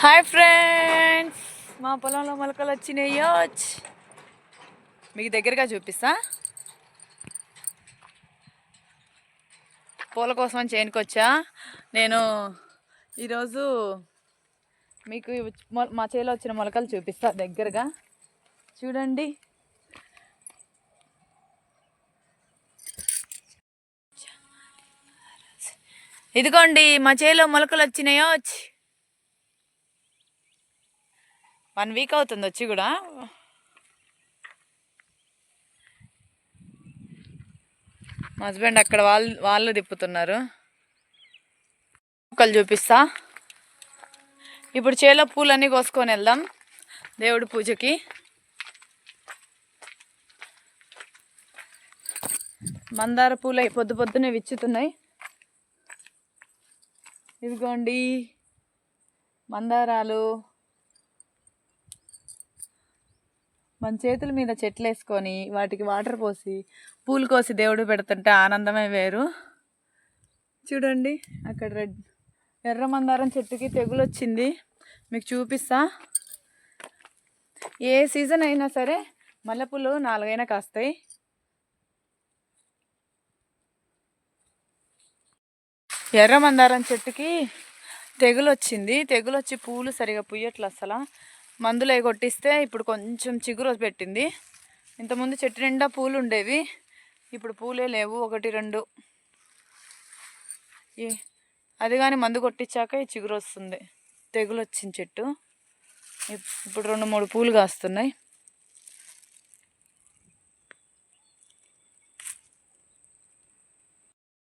Hi friends మా పొలంలో మొలకలు వచ్చినాయో. మీకు దగ్గరగా చూపిస్తా. పూల కోసం అని నేను ఈరోజు మీకు మా చేలో వచ్చిన మొలకలు చూపిస్తా దగ్గరగా. చూడండి. ఇదిగోండి మా చేలో మొలకలు వచ్చినాయో. వన్ వీక్ అవుతుంది వచ్చి కూడా. మా హస్బెండ్ అక్కడ వాళ్ళు వాళ్ళు తిప్పుతున్నారు. మొక్కలు చూపిస్తా. ఇప్పుడు చేలో పూలన్నీ కోసుకొని వెళ్దాం దేవుడి పూజకి. మందార పూలు అయి పొద్దు పొద్దునే విచ్చుతున్నాయి. ఇదిగోండి మందారాలు. మన చేతుల మీద చెట్లు వేసుకొని వాటికి వాటర్ పోసి పూలు కోసి దేవుడు పెడుతుంటే ఆనందమే వేరు. చూడండి అక్కడ రెడ్ ఎర్ర మందారం చెట్టుకి తెగులు వచ్చింది మీకు చూపిస్తా. ఏ సీజన్ అయినా సరే మల్లెపూలు నాలుగైనా కాస్తాయి. ఎర్ర మందారం చెట్టుకి తెగులు వచ్చింది తెగులు వచ్చి పూలు సరిగా పుయ్యట్లు అసలు. మందులు అవి కొట్టిస్తే ఇప్పుడు కొంచెం చిగురు పెట్టింది. ఇంతకుముందు చెట్టు నిండా పూలు ఉండేవి ఇప్పుడు పూలే లేవు. ఒకటి రెండు. ఈ- అది కానీ మందు కొట్టించాక ఈ చిగురు వస్తుంది. తెగులు వచ్చింది చెట్టు. ఇప్- ఇప్పుడు రెండు మూడు పూలు కాస్తున్నాయి.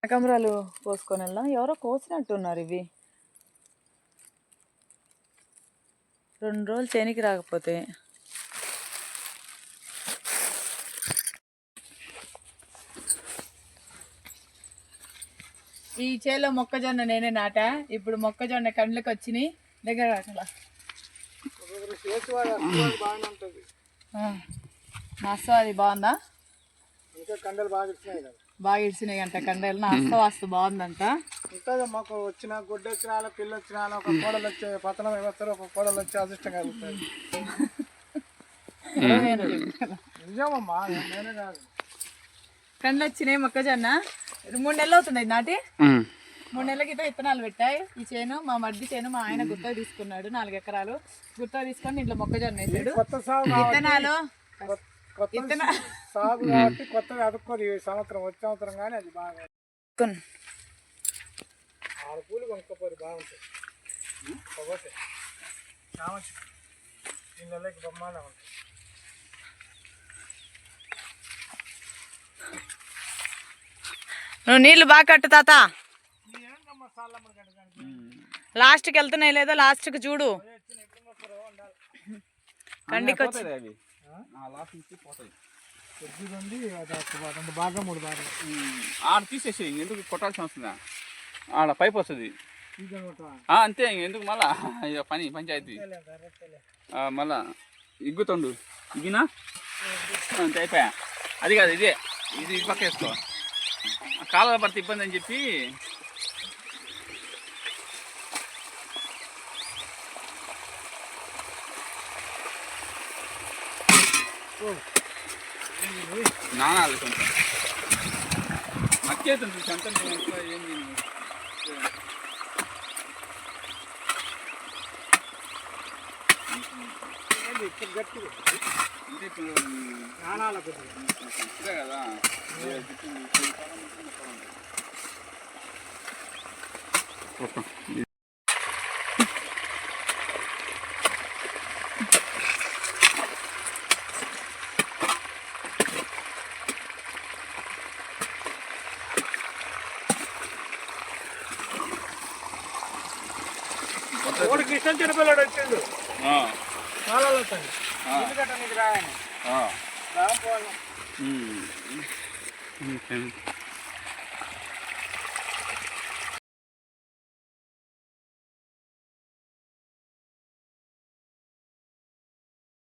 కనకాంబరాలు కోసుకొని వెళ్ళాం ఎవరో కోసినట్టున్నారు ఇవి. రెండు రోజులు చేనికి రాకపోతే. ఈ చేలో మొక్కజొన్న నేనే నాటా. ఇప్పుడు మొక్కజొన్న కండ్లకు వచ్చినాయి దగ్గర రాకలా మస్తు అది బాగుందా? ఇంకా కండలు బాగా ఇచ్చినాయి కదా. బాగా ఇడిచినాయి అంట కండలు. నాస్తో వాస్తు బాగుందంట. ఉంటుంది మాకు వచ్చిన గుడ్డ వచ్చిన పిల్ల వచ్చిన ఒక కోడలు వచ్చే పతనం వస్తారు ఒక కోడలు వచ్చే అదృష్టం కలుగుతుంది. నిజమమ్మా నేనే కాదు. కండ్లు వచ్చినాయి మొక్కజొన్న మూడు నెలలు అవుతుంది ఇది నాటి? మూడు నెలల క్రితం విత్తనాలు పెట్టాయి. ఈ చేను మా మడ్డి చేను మా ఆయన గుత్త తీసుకున్నాడు నాలుగు ఎకరాలు. గుత్త తీసుకొని ఇంట్లో మొక్కజొన్న వేసాడు. విత్తనాలు. కొత్త- సాగు కాబట్టి కొత్తగా ఈ సంవత్సరం వచ్చే సంవత్సరం కానీ అది బాగా ఆరు పూలు కొనుక్కోపోరు బాగుంటుంది. పోతే చామంతి ఈ నెలకి బ్రహ్మాండం ఉంటుంది. నువ్వు నీళ్ళు బాగా కట్టు తాత. లాస్ట్కి వెళ్తున్నాయి లేదో? లాస్ట్కి చూడు. కండికి వచ్చి అవి లాస్ట్ నుంచి పోతాయి. ఒక రెండు భాగం మూడు భాగం ఆడ తీసేసి ఎందుకు కొట్టాల్సిన అవసరం ఆడ పైప్ వస్తుంది. అంతే ఇంక ఎందుకు మళ్ళా? పని పంచాయతీ. మళ్ళా ఇగ్గుతుండు ఇగినా అంతే అయిపోయా. అది కాదు ఇదే. ఇది పక్క వేసుకో. ఆ కాలువ పడితే ఇబ్బంది అని చెప్పి నానాలి కొంచెం మక్కేతుంది సంతం ఏంది ఇప్పుడు గట్టిగా అంటే ఇప్పుడు నానాల కొద్దిగా ఇదే కదా ఇదే ఒకటి కృష్ణ చిన్నపిల్లడు వచ్చిండు. వస్తాయి. ఆ, ఎందుకంటే నీకు రాయని. ఆ. రాకపోవాలి.